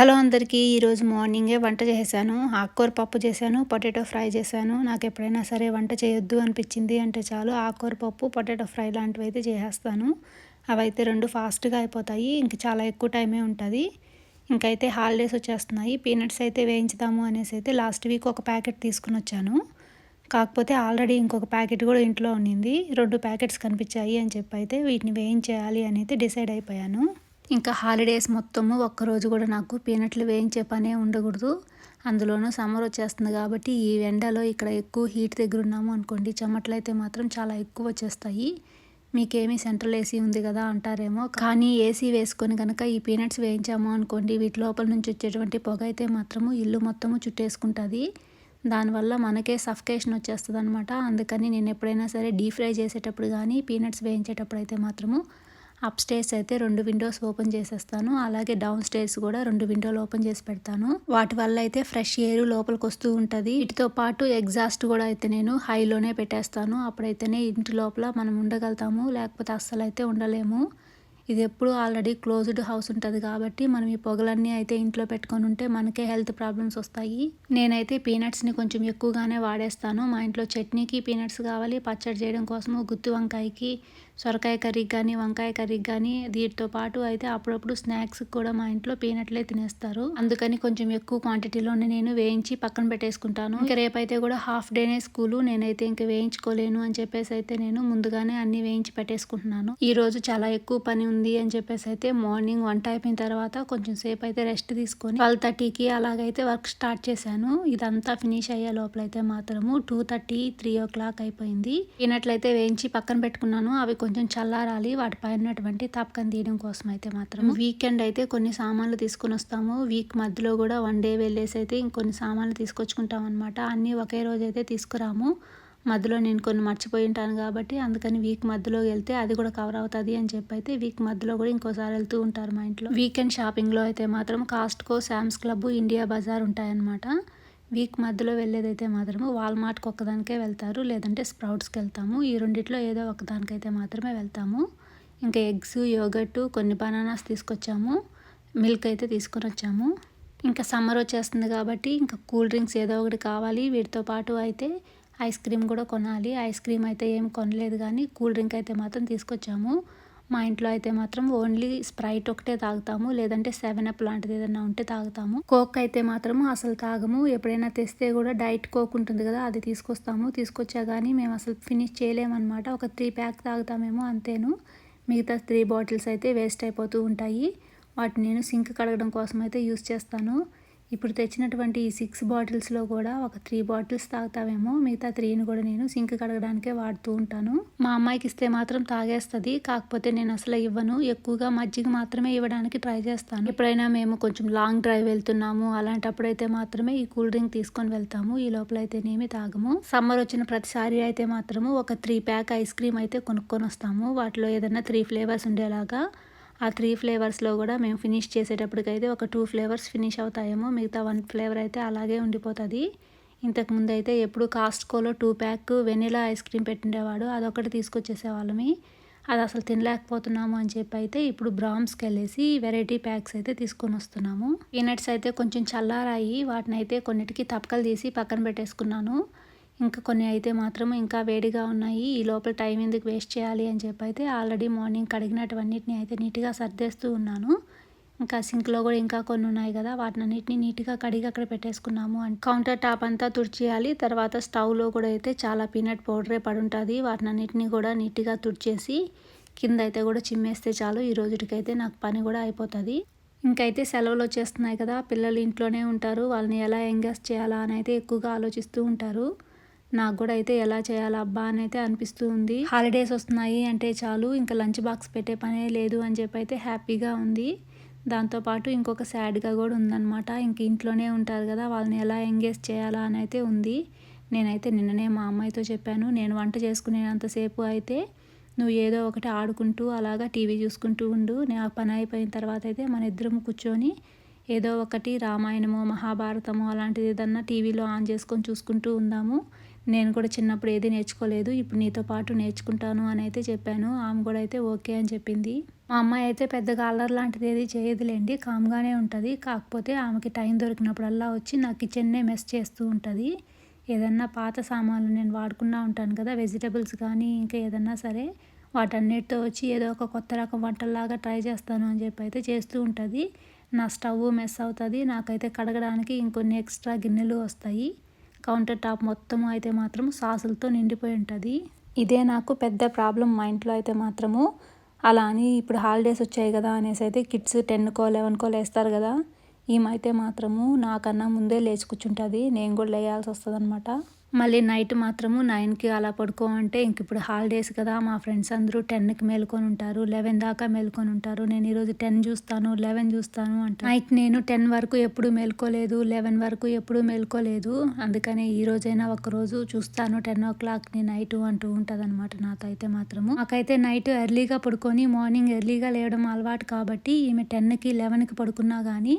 Hello అందరికీ ఈరోజు మార్నింగే వంట చేశాను ఆకుకూర పప్పు చేశాను పొటాటో ఫ్రై చేశాను. నాకు ఎప్పుడైనా సరే వంట చేయొద్దు అనిపించింది అంటే చాలు ఆకుకూర పప్పు పొటాటో ఫ్రై లాంటివి అయితే చేసేస్తాను. అవైతే రెండు ఫాస్ట్గా అయిపోతాయి. ఇంక చాలా ఎక్కువ టైమే ఉంటుంది. ఇంకైతే హాలిడేస్ వచ్చేస్తున్నాయి. పీనట్స్ అయితే వేయించుదాము అనేసి అయితే లాస్ట్ వీక్ ఒక ప్యాకెట్ తీసుకుని వచ్చాను. కాకపోతే ఆల్రెడీ ఇంకొక ప్యాకెట్ కూడా ఇంట్లో ఉండింది. రెండు ప్యాకెట్స్ కనిపించాయి అని చెప్పి అయితే వీటిని వేయించేయాలి అని అయితే డిసైడ్ అయిపోయాను. ఇంకా హాలిడేస్ మొత్తము ఒక్కరోజు కూడా నాకు పీనట్లు వేయించే పనే ఉండకూడదు. అందులోనూ సమ్మర్ వచ్చేస్తుంది కాబట్టి ఈ ఎండలో ఇక్కడ ఎక్కువ హీట్ దగ్గర ఉన్నాము అనుకోండి చెమటలు అయితే మాత్రం చాలా ఎక్కువ వచ్చేస్తాయి. మీకేమీ సెంట్రల్ ఏసీ ఉంది కదా అంటారేమో. కానీ ఏసీ వేసుకొని కనుక ఈ పీనట్స్ వేయించాము అనుకోండి వీటి లోపల నుంచి వచ్చేటువంటి పొగ అయితే మాత్రము ఇల్లు మొత్తము చుట్టేసుకుంటుంది. దానివల్ల మనకే సఫకేషన్ వచ్చేస్తుంది అనమాట అందుకని నేను ఎప్పుడైనా సరే డీప్ ఫ్రై చేసేటప్పుడు కానీ పీనట్స్ వేయించేటప్పుడు అయితే మాత్రము అప్ స్టేర్స్ అయితే రెండు విండోస్ ఓపెన్ చేసేస్తాను. అలాగే డౌన్ స్టేర్స్ కూడా రెండు విండోలు ఓపెన్ చేసి పెడతాను. వాటి వల్ల అయితే ఫ్రెష్ ఎయిర్ లోపలికి వస్తూ ఉంటుంది. వీటితో పాటు ఎగ్జాస్ట్ కూడా అయితే నేను హైలోనే పెట్టేస్తాను. అప్పుడైతేనే ఇంటి లోపల మనం ఉండగలుగుతాము లేకపోతే అస్సలు అయితే ఉండలేము. ఇది ఎప్పుడు ఆల్రెడీ క్లోజ్డ్ హౌస్ ఉంటుంది కాబట్టి మనం ఈ పొగలన్నీ అయితే ఇంట్లో పెట్టుకొని ఉంటే మనకే హెల్త్ ప్రాబ్లమ్స్ వస్తాయి. నేనైతే పీనట్స్ని కొంచెం ఎక్కువగానే వాడేస్తాను. మా ఇంట్లో చట్నీకి పీనట్స్ కావాలి. పచ్చడి చేయడం కోసము గుత్తి వంకాయకి సొరకాయ కర్రీకి కానీ వంకాయ కర్రీకి కానీ వీటితో పాటు అయితే అప్పుడప్పుడు స్నాక్స్ కూడా మా ఇంట్లో పీనట్లే తినేస్తారు. అందుకని కొంచెం ఎక్కువ క్వాంటిటీలోనే నేను వేయించి పక్కన పెట్టేసుకుంటాను. ఇంకా రేపైతే కూడా హాఫ్ డేనే స్కూలు. నేనైతే ఇంకా వేయించుకోలేను అని చెప్పేసి అయితే నేను ముందుగానే అన్ని వేయించి పెట్టేసుకుంటున్నాను. ఈ రోజు చాలా ఎక్కువ పని ఉంది అని చెప్పేసి అయితే మార్నింగ్ వంట అయిపోయిన తర్వాత కొంచెం సేపు అయితే రెస్ట్ తీసుకొని ట్వెల్వ్ థర్టీకి అలాగైతే వర్క్ స్టార్ట్ చేశాను. ఇదంతా ఫినిష్ అయ్యే లోపలైతే మాత్రము two thirty three o'clock అయిపోయింది. పీనట్లయితే వేయించి పక్కన పెట్టుకున్నాను. అవి కొంచెం చల్లారాలి. వాటిపై ఉన్నటువంటి తప్పకని తీయడం కోసం అయితే మాత్రం వీకెండ్ అయితే కొన్ని సామాన్లు తీసుకొని వస్తాము. వీక్ మధ్యలో కూడా వన్ డే వెళ్ళేసి అయితే ఇంకొన్ని సామాన్లు తీసుకొచ్చుకుంటాం అనమాట అన్నీ ఒకే రోజు అయితే తీసుకురాము. మధ్యలో నేను కొన్ని మర్చిపోయి ఉంటాను కాబట్టి అందుకని వీక్ మధ్యలో వెళ్తే అది కూడా కవర్ అవుతుంది అని చెప్పి అయితే వీక్ మధ్యలో కూడా ఇంకోసారి వెళ్తూ ఉంటారు మా ఇంట్లో. వీకెండ్ షాపింగ్లో అయితే మాత్రం Costco Sam's club India bazaar ఉంటాయన్నమాట. వీక్ మధ్యలో వెళ్ళేదైతే మాత్రము వాల్మార్ట్కి ఒక్కదానికే వెళ్తారు లేదంటే స్ప్రౌట్స్కి వెళ్తాము. ఈ రెండిట్లో ఏదో ఒకదానికైతే మాత్రమే వెళ్తాము. ఇంకా ఎగ్స్ యోగట్టు కొన్ని బనానాస్ తీసుకొచ్చాము. మిల్క్ అయితే తీసుకొని వచ్చాము. ఇంకా సమ్మర్ వచ్చేస్తుంది కాబట్టి ఇంకా కూల్ డ్రింక్స్ ఏదో ఒకటి కావాలి. వీటితో పాటు అయితే ఐస్ క్రీమ్ కూడా కొనాలి. ఐస్ క్రీమ్ అయితే ఏం కొనలేదు కానీ కూల్ డ్రింక్ అయితే మాత్రం తీసుకొచ్చాము. మా ఇంట్లో అయితే మాత్రం ఓన్లీ స్ప్రైట్ ఒకటే తాగుతాము లేదంటే సెవెన్ అప్ లాంటిది ఏదైనా ఉంటే తాగుతాము. కోక్ అయితే మాత్రము అసలు తాగము. ఎప్పుడైనా తెస్తే కూడా డైట్ కోక్ ఉంటుంది కదా అది తీసుకొస్తాము. తీసుకొచ్చా కానీ మేము అసలు ఫినిష్ చేయలేమన్నమాట. ఒక త్రీ ప్యాక్ తాగుతామేమో అంతేను. మిగతా త్రీ బాటిల్స్ అయితే వేస్ట్ అయిపోతూ ఉంటాయి. వాటిని నేను సింక్ కడగడం కోసం అయితే యూస్ చేస్తాను. ఇప్పుడు తెచ్చినటువంటి ఈ సిక్స్ బాటిల్స్లో కూడా ఒక త్రీ బాటిల్స్ తాగుతావేమో మిగతా త్రీని కూడా నేను సింక్ కడగడానికే వాడుతూ ఉంటాను. మా అమ్మాయికి ఇస్తే మాత్రం తాగేస్తుంది కాకపోతే నేను అసలు ఇవ్వను. ఎక్కువగా మజ్జిగ మాత్రమే ఇవ్వడానికి ట్రై చేస్తాను. ఎప్పుడైనా మేము కొంచెం లాంగ్ డ్రైవ్ వెళ్తున్నాము అలాంటప్పుడైతే మాత్రమే ఈ కూల్ డ్రింక్ తీసుకొని వెళ్తాము. ఈ లోపల అయితేనేమి తాగము. సమ్మర్ వచ్చిన ప్రతిసారి అయితే మాత్రము ఒక త్రీ ప్యాక్ ఐస్ క్రీమ్ అయితే కొనుక్కొని వస్తాము. వాటిలో ఏదైనా త్రీ ఫ్లేవర్స్ ఉండేలాగా ఆ త్రీ ఫ్లేవర్స్లో కూడా మేము ఫినిష్ చేసేటప్పటికైతే ఒక టూ ఫ్లేవర్స్ ఫినిష్ అవుతాయేమో మిగతా వన్ ఫ్లేవర్ అయితే అలాగే ఉండిపోతుంది. ఇంతకుముందు అయితే ఎప్పుడు కాస్ట్కోలో two pack vanilla ice cream పెట్టిండేవాడు అదొకటి తీసుకొచ్చేసేవాళ్ళమి. అది అసలు తినలేకపోతున్నాము అని చెప్పి అయితే ఇప్పుడు బ్రామ్స్కి వెళ్ళేసి వెరైటీ ప్యాక్స్ అయితే తీసుకొని వస్తున్నాము పీనట్స్ అయితే కొంచెం చల్లారాయి వాటిని అయితే కొన్నిటికి తప్పకలు తీసి పక్కన పెట్టేసుకున్నాను. ఇంకా కొన్ని అయితే మాత్రం ఇంకా వేడిగా ఉన్నాయి. ఈ లోపల టైం ఎందుకు వేస్ట్ చేయాలి అని చెప్పి అయితే ఆల్రెడీ మార్నింగ్ కడిగినటువన్నిటిని అయితే నీట్గా సర్దేస్తూ ఉన్నాను. ఇంకా సింక్లో కూడా ఇంకా కొన్ని ఉన్నాయి కదా వాటిని అన్నిటిని నీట్గా కడిగి అక్కడ పెట్టేసుకున్నాము. అండ్ కౌంటర్ టాప్ అంతా తుడిచేయాలి. తర్వాత స్టవ్లో కూడా అయితే చాలా పీనట్ పౌడరే పడి ఉంటుంది వాటిని అన్నిటిని కూడా నీట్గా తుడిచేసి కింద అయితే కూడా చిమ్మేస్తే చాలు. ఈ రోజుకైతే నాకు పని కూడా అయిపోతుంది. ఇంకైతే సెలవులు వచ్చేస్తున్నాయి కదా పిల్లలు ఇంట్లోనే ఉంటారు. వాళ్ళని ఎలా ఎంగేజ్ చేయాలా అని అయితే ఎక్కువగా ఆలోచిస్తూ ఉంటారు. నాకు కూడా అయితే ఎలా చేయాలా అబ్బా అని అయితే అనిపిస్తూ ఉంది హాలిడేస్ వస్తున్నాయి అంటే చాలు ఇంకా లంచ్ బాక్స్ పెట్టే పనే లేదు అని చెప్పి అయితే హ్యాపీగా ఉంది. దాంతోపాటు ఇంకొక సాడ్గా కూడా ఉందన్నమాట. ఇంక ఇంట్లోనే ఉంటారు కదా వాళ్ళని ఎలా ఎంగేజ్ చేయాలా అని అయితే ఉంది. నేనైతే నిన్ననే మా అమ్మాయితో చెప్పాను నేను వంట చేసుకునేంతసేపు అయితే నువ్వు ఏదో ఒకటి ఆడుకుంటూ అలాగా టీవీ చూసుకుంటూ ఉండు. నేను ఆ పని అయిపోయిన తర్వాత అయితే మన ఇద్దరం కూర్చొని ఏదో ఒకటి రామాయణమో మహాభారతమో అలాంటిది ఏదన్నా టీవీలో ఆన్ చేసుకొని చూసుకుంటూ ఉందాము. నేను కూడా చిన్నప్పుడు ఏది నేర్చుకోలేదు ఇప్పుడు నీతో పాటు నేర్చుకుంటాను అని అయితే చెప్పాను. ఆమె కూడా అయితే ఓకే అని చెప్పింది. మా అమ్మాయి అయితే పెద్దగా అల్లర్ లాంటిది ఏది చేయదులేండి కామ్గానే ఉంటుంది. కాకపోతే ఆమెకి టైం దొరికినప్పుడల్లా వచ్చి నా కిచెన్నే మెస్ చేస్తూ ఉంటుంది. ఏదన్నా పాత సామాన్లు నేను వాడుకున్నా ఉంటాను కదా వెజిటబుల్స్ కానీ ఇంకా ఏదన్నా సరే వాటన్నిటితో వచ్చి ఏదో ఒక కొత్త రకం వంటల్లాగా ట్రై చేస్తాను అని చెప్పి అయితే చేస్తూ ఉంటుంది. నా స్టవ్ మెస్ అవుతుంది నాకైతే కడగడానికి ఇంకొన్ని ఎక్స్ట్రా గిన్నెలు వస్తాయి. కౌంటర్ టాప్ మొత్తం అయితే మాత్రం సాసులతో నిండిపోయి ఉంటుంది. ఇదే నాకు పెద్ద ప్రాబ్లం మా ఇంట్లో అయితే మాత్రము. అలా అని ఇప్పుడు హాలిడేస్ వచ్చాయి కదా అనేసి అయితే కిడ్స్ టెన్కో లెవెన్కో లేస్తారు కదా. ఈమైతే మాత్రము నాకన్నా ముందే లేచి కూర్చుంటుంది. నేను కూడా లేయాల్సి వస్తుంది అనమాట మళ్ళీ నైట్ మాత్రము నైన్కి అలా పడుకో అంటే ఇంక ఇప్పుడు హాలిడేస్ కదా మా ఫ్రెండ్స్ అందరూ టెన్కి మేల్కొని ఉంటారు లెవెన్ దాకా మేల్కొని ఉంటారు. నేను ఈరోజు టెన్ చూస్తాను లెవెన్ చూస్తాను అంటే నైట్ నేను టెన్ వరకు ఎప్పుడు మేల్కోలేదు లెవెన్ వరకు ఎప్పుడు మేల్కోలేదు. అందుకని ఈ రోజైనా ఒకరోజు చూస్తాను టెన్ ఓ క్లాక్ని నైట్ అంటూ ఉంటుంది అనమాట నాతో అయితే మాత్రము. నాకైతే నైట్ ఎర్లీగా పడుకొని మార్నింగ్ ఎర్లీగా లేవడం అలవాటు కాబట్టి ఈమె టెన్కి లెవెన్కి పడుకున్నా కానీ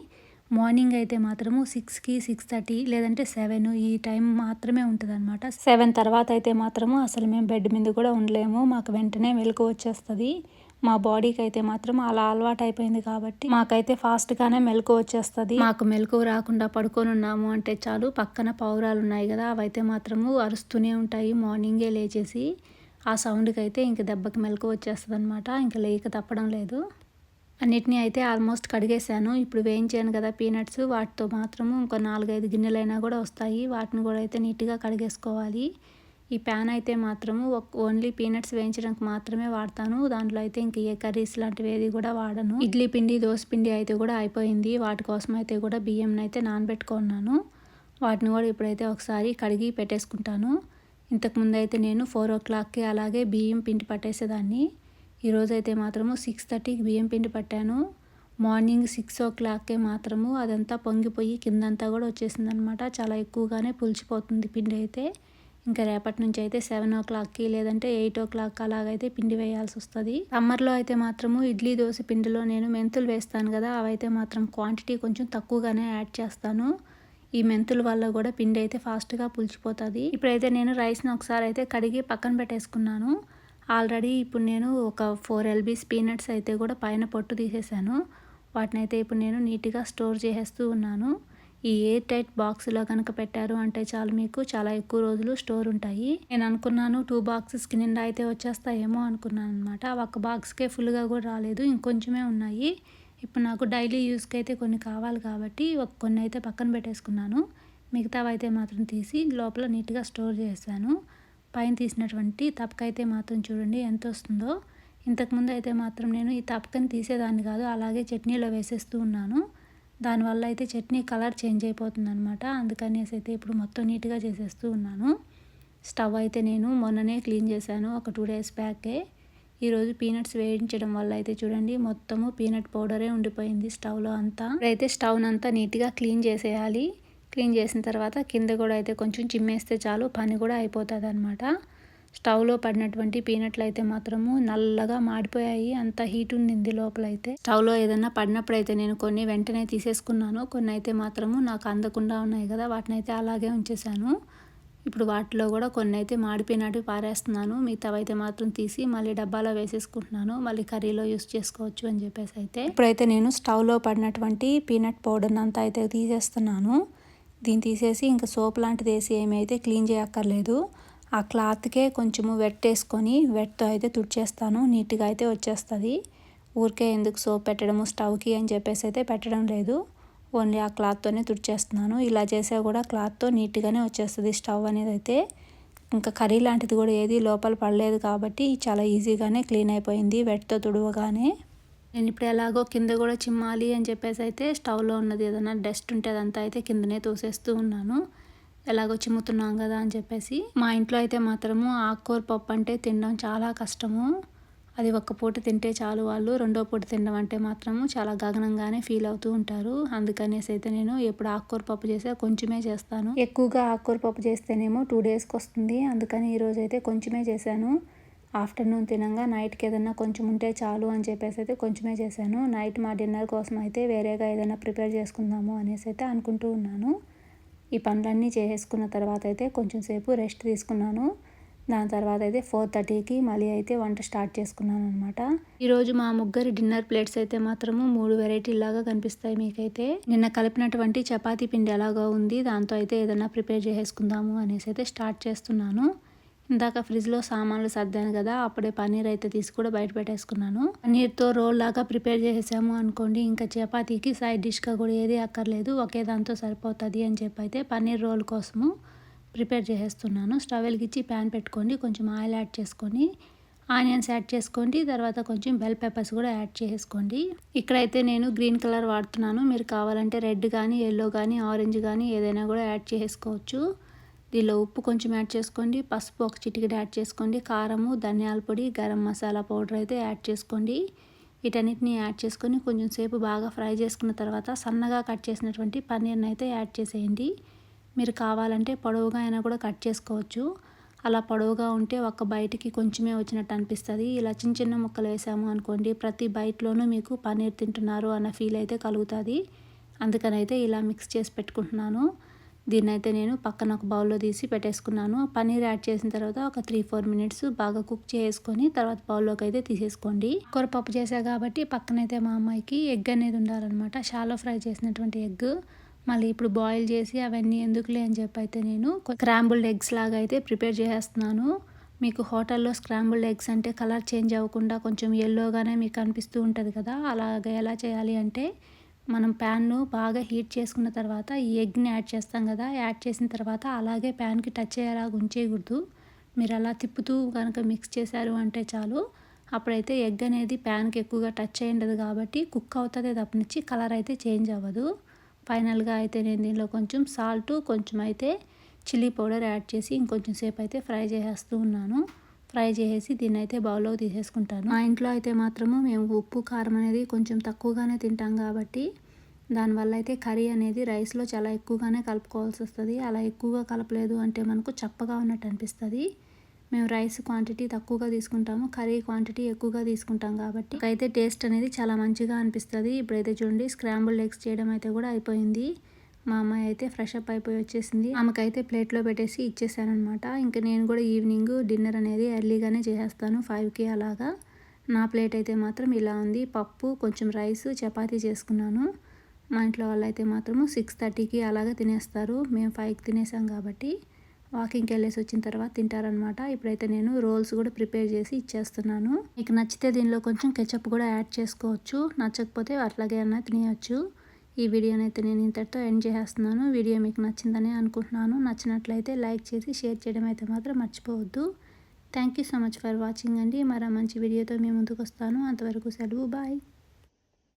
మార్నింగ్ అయితే మాత్రము సిక్స్కి సిక్స్ థర్టీ లేదంటే సెవెన్ ఈ టైం మాత్రమే ఉంటుంది అనమాట సెవెన్ తర్వాత అయితే మాత్రము అసలు మేము బెడ్ మీద కూడా ఉండలేము. మాకు వెంటనే మెలకు వచ్చేస్తుంది. మా బాడీకి అయితే మాత్రం అలా అలవాటు అయిపోయింది కాబట్టి మాకైతే ఫాస్ట్గానే మెలకు వచ్చేస్తుంది. మాకు మెలకు రాకుండా పడుకొని ఉన్నాము అంటే చాలు. పక్కన పౌరాలు ఉన్నాయి కదా అవైతే మాత్రము అరుస్తూనే ఉంటాయి. మార్నింగే లేచేసి ఆ సౌండ్కి అయితే ఇంక దెబ్బకి మెలకు వచ్చేస్తుంది అనమాట ఇంక లేక తప్పడం లేదు. అన్నిటినీ అయితే ఆల్మోస్ట్ కడిగేసాను ఇప్పుడు వేయించాను కదా పీనట్స్. వాటితో మాత్రము ఇంకో నాలుగైదు గిన్నెలైనా కూడా వస్తాయి. వాటిని కూడా అయితే నీట్గా కడిగేసుకోవాలి. ఈ ప్యాన్ అయితే మాత్రము ఓన్లీ పీనట్స్ వేయించడానికి మాత్రమే వాడతాను. దాంట్లో అయితే ఇంక ఏ కర్రీస్ లాంటివి ఏది కూడా వాడను. ఇడ్లీ పిండి దోశ పిండి అయితే కూడా అయిపోయింది. వాటి కోసం అయితే కూడా బియ్యంని అయితే నానబెట్టుకున్నాను. వాటిని కూడా ఇప్పుడైతే ఒకసారి కడిగి పెట్టేసుకుంటాను. ఇంతకుముందు అయితే నేను ఫోర్ ఓ క్లాక్కి అలాగే బియ్యం పిండి పట్టేసేదాన్ని. ఈరోజు అయితే మాత్రము సిక్స్ థర్టీకి బియ్యం పిండి పట్టాను. మార్నింగ్ సిక్స్ ఓ క్లాక్కే మాత్రము అదంతా పొంగిపోయి కిందంతా కూడా వచ్చేసింది అనమాట చాలా ఎక్కువగానే పులిచిపోతుంది పిండి అయితే. ఇంకా రేపటి నుంచి అయితే సెవెన్ ఓ క్లాక్కి లేదంటే ఎయిట్ ఓ క్లాక్ అలాగైతే పిండి వేయాల్సి వస్తుంది. సమ్మర్లో అయితే మాత్రము ఇడ్లీ దోశ పిండిలో నేను మెంతులు వేస్తాను కదా అవైతే మాత్రం క్వాంటిటీ కొంచెం తక్కువగానే యాడ్ చేస్తాను. ఈ మెంతుల వల్ల కూడా పిండి అయితే ఫాస్ట్గా పులిచిపోతుంది. ఇప్పుడైతే నేను రైస్ని ఒకసారి అయితే కడిగి పక్కన పెట్టేసుకున్నాను. ఆల్రెడీ ఇప్పుడు నేను ఒక ఫోర్ ఎల్బీస్ పీనట్స్ అయితే కూడా పైన పొట్టు తీసేసాను. వాటిని అయితే ఇప్పుడు నేను నీట్గా స్టోర్ చేసేస్తూ ఉన్నాను. ఈ ఎయిర్ టైట్ బాక్స్లో కనుక పెట్టారు అంటే చాలు మీకు చాలా ఎక్కువ రోజులు స్టోర్ ఉంటాయి. నేను అనుకున్నాను టూ బాక్సెస్కి నిండా అయితే వచ్చేస్తాయేమో అనుకున్నాను అనమాట ఒక బాక్స్కే ఫుల్గా కూడా రాలేదు. ఇంకొంచమే ఉన్నాయి. ఇప్పుడు నాకు డైలీ యూస్కి అయితే కొన్ని కావాలి కాబట్టి ఒక కొన్ని అయితే పక్కన పెట్టేసుకున్నాను. మిగతావి అయితే మాత్రం తీసి లోపల నీట్గా స్టోర్ చేశాను పైన తీసినటువంటి తప్పక అయితే మాత్రం చూడండి ఎంత వస్తుందో. ఇంతకుముందు అయితే మాత్రం నేను ఈ తప్పకని తీసేదాన్ని కాదు అలాగే చట్నీలో వేసేస్తూ ఉన్నాను. దానివల్ల అయితే చట్నీ కలర్ చేంజ్ అయిపోతుంది అనమాట అందుకనేసి అయితే ఇప్పుడు మొత్తం నీట్గా చేసేస్తూ ఉన్నాను. స్టవ్ అయితే నేను మొన్ననే క్లీన్ చేశాను ఒక టూ డేస్ బ్యాకే. ఈరోజు పీనట్స్ వేయించడం వల్ల అయితే చూడండి మొత్తము పీనట్ పౌడరే ఉండిపోయింది స్టవ్లో అంతా. అయితే స్టవ్నంతా నీట్గా క్లీన్ చేసేయాలి. క్లీన్ చేసిన తర్వాత కింద కూడా అయితే కొంచెం చిమ్మేస్తే చాలు పని కూడా అయిపోతుంది అనమాట స్టవ్లో పడినటువంటి పీనట్లు అయితే మాత్రము నల్లగా మాడిపోయాయి అంత హీట్ ఉండింది లోపల అయితే స్టవ్లో ఏదైనా పడినప్పుడు అయితే నేను కొన్ని వెంటనే తీసేసుకున్నాను. కొన్ని అయితే మాత్రము నాకు అందకుండా ఉన్నాయి కదా వాటిని అయితే అలాగే ఉంచేసాను ఇప్పుడు వాటిలో కూడా కొన్ని అయితే మాడిపోయినట్టు పారేస్తున్నాను. మిగతావైతే మాత్రం తీసి మళ్ళీ డబ్బాలో వేసేసుకుంటున్నాను. మళ్ళీ కర్రీలో యూస్ చేసుకోవచ్చు అని చెప్పేసి అయితే ఇప్పుడైతే నేను స్టవ్లో పడినటువంటి పీనట్ పౌడర్ అంతా అయితే తీసేస్తున్నాను. దీన్ని తీసేసి ఇంకా సోప్ లాంటిది వేసి ఏమైతే క్లీన్ చేయక్కర్లేదు ఆ క్లాత్కే కొంచెము వెట్ వేసుకొని వెట్తో అయితే తుడిచేస్తాను. నీట్గా అయితే వచ్చేస్తుంది. ఊరికే ఎందుకు సోప్ పెట్టడము స్టవ్కి అని చెప్పేసి అయితే పెట్టడం లేదు. ఓన్లీ ఆ క్లాత్తోనే తుడిచేస్తున్నాను. ఇలా చేసా కూడా క్లాత్తో నీట్గానే వచ్చేస్తుంది స్టవ్ అనేది అయితే. ఇంకా కర్రీ లాంటిది కూడా ఏది లోపల పడలేదు కాబట్టి చాలా ఈజీగానే క్లీన్ అయిపోయింది వెట్తో తుడవగానే. నేను ఇప్పుడు ఎలాగో కింద కూడా చిమ్మాలి అని చెప్పేసి అయితే స్టవ్లో ఉన్నది ఏదైనా డస్ట్ ఉంటే అదంతా అయితే కిందనే తోసేస్తూ ఉన్నాను. ఎలాగో చిమ్ముతున్నాం కదా అని చెప్పేసి. మా ఇంట్లో అయితే మాత్రము ఆకుకూర పప్పు అంటే తినడం చాలా కష్టము. అది ఒక్క పూట తింటే చాలు వాళ్ళు రెండో పూట తినడం అంటే మాత్రము చాలా గగనంగానే ఫీల్ అవుతూ ఉంటారు. అందుకనేసి అయితే నేను ఎప్పుడు ఆకుకూర పప్పు చేసే కొంచెమే చేస్తాను. ఎక్కువగా ఆకుకూర పప్పు చేస్తేనేమో టూ డేస్కి వస్తుంది. అందుకని ఈరోజు అయితే కొంచెమే చేశాను. ఆఫ్టర్నూన్ తినంగా నైట్కి ఏదైనా కొంచెం ఉంటే చాలు అని చెప్పేసి అయితే కొంచెమే చేశాను. నైట్ మా డిన్నర్ కోసం అయితే వేరేగా ఏదైనా ప్రిపేర్ చేసుకుందాము అనేసి అయితే అనుకుంటూ ఉన్నాను. ఈ పనులన్నీ చేసేసుకున్న తర్వాత అయితే కొంచెం సేపు రెస్ట్ తీసుకున్నాను. దాని తర్వాత అయితే ఫోర్ థర్టీకి మళ్ళీ అయితే వంట స్టార్ట్ చేసుకున్నాను అనమాట ఈరోజు మా ముగ్గురి డిన్నర్ ప్లేట్స్ అయితే మాత్రము మూడు వెరైటీలాగా కనిపిస్తాయి మీకైతే. నిన్న కలిపినటువంటి చపాతీ పిండి ఎలాగో ఉంది దాంతో అయితే ఏదైనా ప్రిపేర్ చేసుకుందాము అనేసి అయితే స్టార్ట్ చేస్తున్నాను. ఇందాక ఫ్రిడ్జ్లో సామాన్లు సర్దాను కదా అప్పుడే పన్నీర్ అయితే తీసి కూడా బయట పెట్టేసుకున్నాను. పన్నీర్తో రోల్ లాగా ప్రిపేర్ చేసేసాము అనుకోండి ఇంకా చపాతీకి సైడ్ డిష్గా కూడా ఏది అక్కర్లేదు ఒకే దాంతో సరిపోతుంది అని చెప్పి అయితే పన్నీర్ రోల్ కోసము ప్రిపేర్ చేసేస్తున్నాను. స్టవ్ వెలిగించి ప్యాన్ పెట్టుకోండి కొంచెం ఆయిల్ యాడ్ చేసుకొని ఆనియన్స్ యాడ్ చేసుకోండి తర్వాత కొంచెం బెల్ పెప్పర్స్ కూడా యాడ్ చేసుకోండి. ఇక్కడైతే నేను గ్రీన్ కలర్ వాడుతున్నాను మీరు కావాలంటే రెడ్ కానీ ఎల్లో కానీ ఆరెంజ్ కానీ ఏదైనా కూడా యాడ్ చేసుకోవచ్చు. దీనిలో ఉప్పు కొంచెం యాడ్ చేసుకోండి పసుపు ఒక చిటికెడు యాడ్ చేసుకోండి కారము ధనియాల పొడి గరం మసాలా పౌడర్ అయితే యాడ్ చేసుకోండి. వీటన్నిటిని యాడ్ చేసుకొని కొంచెం సేపు బాగా ఫ్రై చేసుకున్న తర్వాత సన్నగా కట్ చేసినటువంటి పన్నీర్ని అయితే యాడ్ చేసేయండి. మీరు కావాలంటే పొడవుగా అయినా కూడా కట్ చేసుకోవచ్చు. అలా పొడవుగా ఉంటే ఒక బయటికి కొంచెమే వచ్చినట్టు అనిపిస్తుంది. ఇలా చిన్న చిన్న ముక్కలు వేసాము అనుకోండి ప్రతి బయటలోనూ మీకు పన్నీర్ తింటున్నారు అన్న ఫీల్ అయితే కలుగుతుంది. అందుకనైతే ఇలా మిక్స్ చేసి పెట్టుకుంటున్నాను. దీన్ని అయితే నేను పక్కన ఒక బౌల్లో తీసి పెట్టేసుకున్నాను. పన్నీర్ యాడ్ చేసిన తర్వాత ఒక త్రీ ఫోర్ మినిట్స్ బాగా కుక్ చేసుకొని తర్వాత బౌల్లోకి అయితే తీసేసుకోండి. కూరపప్పు చేసా కాబట్టి పక్కనైతే మా అమ్మాయికి ఎగ్ అనేది ఉండాలన్నమాట. షాలో ఫ్రై చేసినటువంటి ఎగ్. మళ్ళీ ఇప్పుడు బాయిల్ చేసి అవన్నీ ఎందుకులే అని చెప్పి అయితే నేను క్రాంబుల్డ్ ఎగ్స్ లాగా అయితే ప్రిపేర్ చేస్తున్నాను మీకు హోటల్లో స్క్రాంబుల్డ్ ఎగ్స్ అంటే కలర్ చేంజ్ అవ్వకుండా కొంచెం ఎల్లోగానే మీకు అనిపిస్తూ ఉంటుంది కదా అలాగ ఎలా చేయాలి అంటే మనం ప్యాన్ను బాగా హీట్ చేసుకున్న తర్వాత ఈ ఎగ్ని యాడ్ చేస్తాం కదా యాడ్ చేసిన తర్వాత అలాగే ప్యాన్కి టచ్ అయ్యేలాగా ఉంచేయకూడదు. మీరు అలా తిప్పుతూ కనుక మిక్స్ చేశారు అంటే చాలు. అప్పుడైతే ఎగ్ అనేది ప్యాన్కి ఎక్కువగా టచ్ అయ్యిండదు కాబట్టి కుక్ అవుతుంది తప్పనిచ్చి కలర్ అయితే చేంజ్ అవ్వదు. ఫైనల్గా అయితే నేను దీనిలో కొంచెం సాల్ట్ కొంచెం అయితే చిల్లీ పౌడర్ యాడ్ చేసి ఇంకొంచెం సేపు అయితే ఫ్రై చేసేస్తూ ఉన్నాను. ఫ్రై చేసేసి దీన్ని అయితే బౌల్లో తీసేసుకుంటాను. మా ఇంట్లో అయితే మాత్రము మేము ఉప్పు కారం అనేది కొంచెం తక్కువగానే తింటాం కాబట్టి దానివల్ల అయితే కర్రీ అనేది రైస్లో చాలా ఎక్కువగానే కలుపుకోవాల్సి వస్తుంది. అలా ఎక్కువగా కలపలేదు అంటే మనకు చప్పగా ఉన్నట్టు అనిపిస్తుంది. మేము రైస్ క్వాంటిటీ తక్కువగా తీసుకుంటాము కర్రీ క్వాంటిటీ ఎక్కువగా తీసుకుంటాం కాబట్టి అయితే టేస్ట్ అనేది చాలా మంచిగా అనిపిస్తుంది. ఇప్పుడైతే చూడండి స్క్రాంబుల్ ఎగ్స్ చేయడం అయితే కూడా అయిపోయింది. మా అమ్మాయి అయితే ఫ్రెష్ అప్ అయిపోయి వచ్చేసింది. ఆమెకైతే ప్లేట్లో పెట్టేసి ఇచ్చేసాను అనమాట ఇంకా నేను కూడా ఈవినింగ్ డిన్నర్ అనేది ఎర్లీగానే చేసేస్తాను ఫైవ్కి అలాగా. నా ప్లేట్ అయితే మాత్రం ఇలా ఉంది. పప్పు కొంచెం రైస్ చపాతీ చేసుకున్నాను. మా ఇంట్లో వాళ్ళు అయితే మాత్రము సిక్స్ థర్టీకి అలాగా తినేస్తారు. మేము ఫైవ్కి తినేసాం కాబట్టి వాకింగ్కి వెళ్ళేసి వచ్చిన తర్వాత తింటారనమాట ఇప్పుడైతే నేను రోల్స్ కూడా ప్రిపేర్ చేసి ఇచ్చేస్తున్నాను. మీకు నచ్చితే దీనిలో కొంచెం కెచప్ కూడా యాడ్ చేసుకోవచ్చు. నచ్చకపోతే అట్లాగే అన్న తినేయచ్చు. ఈ వీడియోని అయితే నేను ఇంతటితో ఎండ్ చేసేస్తున్నాను. వీడియో మీకు నచ్చిందని అనుకుంటున్నాను. నచ్చినట్లయితే లైక్ చేసి షేర్ చేయడం అయితే మాత్రం మర్చిపోవద్దు. Thank you so much for watching అండి. మరో మంచి వీడియోతో మేము ముందుకు వస్తాను అంతవరకు సెలవు. బాయ్